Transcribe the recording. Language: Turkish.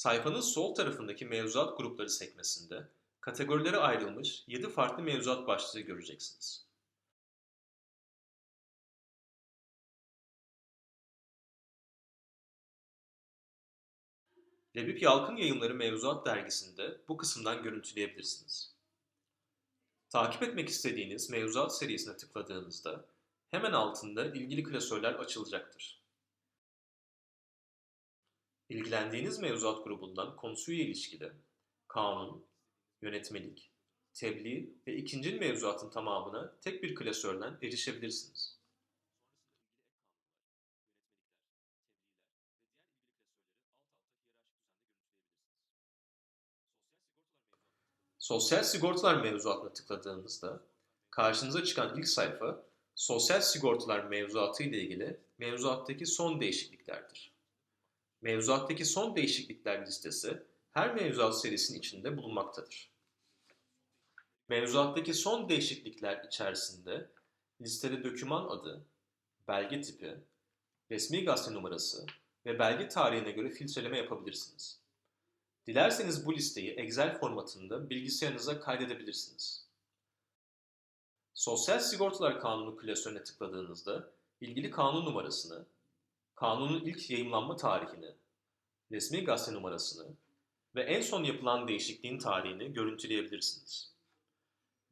Sayfanın sol tarafındaki mevzuat grupları sekmesinde kategorilere ayrılmış 7 farklı mevzuat başlığı göreceksiniz. Lebip Yalkın Yayınları Mevzuat Dergisi'nde bu kısımdan görüntüleyebilirsiniz. Takip etmek istediğiniz mevzuat serisine tıkladığınızda hemen altında ilgili klasörler açılacaktır. İlgilendiğiniz mevzuat grubundan konusuyla ilişkili kanun, yönetmelik, tebliğ ve ikincil mevzuatın tamamına tek bir klasörden erişebilirsiniz. Sosyal sigortalar mevzuatına tıkladığınızda karşınıza çıkan ilk sayfa sosyal sigortalar mevzuatı ile ilgili mevzuattaki son değişikliklerdir. Mevzuattaki son değişiklikler listesi her mevzuat serisinin içinde bulunmaktadır. Mevzuattaki son değişiklikler içerisinde listede döküman adı, belge tipi, resmi gazete numarası ve belge tarihine göre filtreleme yapabilirsiniz. Dilerseniz bu listeyi Excel formatında bilgisayarınıza kaydedebilirsiniz. Sosyal Sigortalar Kanunu klasörüne tıkladığınızda ilgili kanun numarasını, kanunun ilk yayımlanma tarihini, resmi gazete numarasını ve en son yapılan değişikliğin tarihini görüntüleyebilirsiniz.